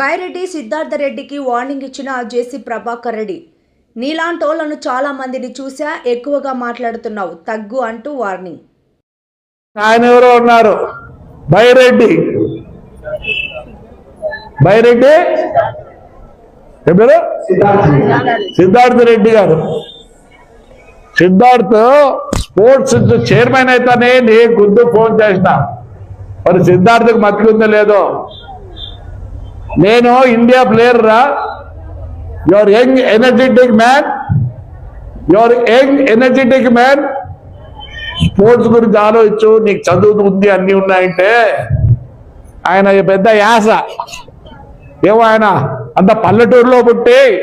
బైరెడ్డి సిద్ధార్థ రెడ్డికి వార్నింగ్ ఇచ్చిన జేసీ ప్రభాకర్ రెడ్డి. నీలాంటోళ్ళను చాలా మందిని చూసా ఎక్కువగా మాట్లాడుతున్నావు తగ్గు అంటూ వార్నింగ్. ఆయన ఎవరో ఉన్నారు? బైరెడ్డి. బైరెడ్డి? సిద్ధార్థ రెడ్డి గారు. సిద్ధార్థ్ స్పోర్ట్స్ చైర్మన్ అయితేనే నీ గుద్దు ఫోన్ చేసిన. మరి సిద్ధార్థకు మతికుందో లేదో? నేను ఇండియా ప్లేయర్ రా. Your young energetic man your young energetic man sports గురించి ఆలోచించు. నీకు చదువు ఉంది అన్ని ఉన్నాయంటే. ఆయన పెద్ద యాస. ఏమో ఆయన అంత పల్లెటూరులో పుట్టి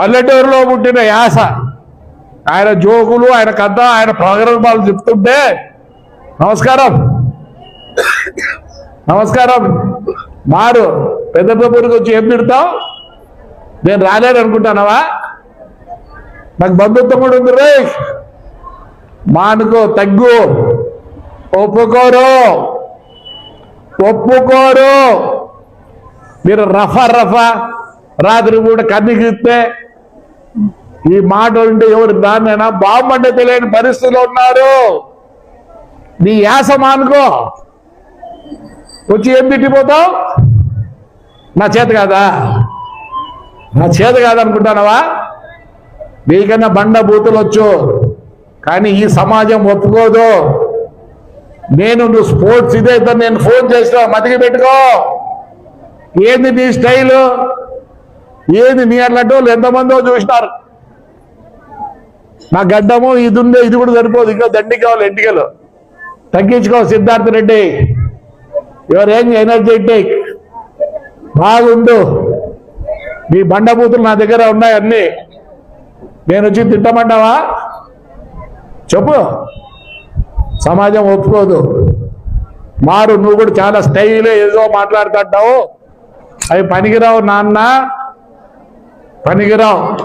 పల్లెటూరులో పుట్టిన యాస. ఆయన జోకులు ఆయన కథ ఆయన ప్రోగ్రామాలు చెప్తుంటే. నమస్కారం. నమస్కారం. మారు. పెద్ద పెద్దరికి వచ్చి ఏం తిడతావు? నేను రాలేను అనుకుంటానవా నాకు బంధుత్వముడు కూడా ఉంది రే మానుకో తగ్గు. ఒప్పుకోరు. ఒప్పుకోరు. మీరు రఫ రఫ. రాత్రి కూడా కన్నిగిస్తే ఈ మాట ఉంటే ఎవరు దాన్నైనా? బాగుంటే తెలియని పరిస్థితిలో ఉన్నారు. నీ యాస మానుకో. వచ్చి ఏం తిట్టిపోతావు? నా చేత కాదా? నా చేత కాదనుకుంటానవా నీకన్నా బండ బూతులు వచ్చు కానీ ఈ సమాజం ఒప్పుకోదు. నేను నువ్వు స్పోర్ట్స్ ఇదే నేను ఫోన్ చేసినా మతికి పెట్టుకో. ఏంది నీ స్టైలు? ఏంది నీ అన్నట్టు వాళ్ళు ఎంతమందో చూసినారు. నా గడ్డము ఇది ఉందో ఇది కూడా సరిపోదు. ఇంకా దండి కావాలి ఎంటికలు. తగ్గించుకో Siddhartha Reddy. Your young energetic. బాగుండు. మీ బండబూతులు నా దగ్గర ఉన్నాయి అన్నీ. నేను వచ్చి తిట్టమంటావా? చెప్పు. సమాజం ఒప్పుకోదు. మారు నువ్వు కూడా చాలా స్టైల్ ఏదో మాట్లాడుతుంటావు. అవి పనికిరావు నాన్న. పనికిరావు.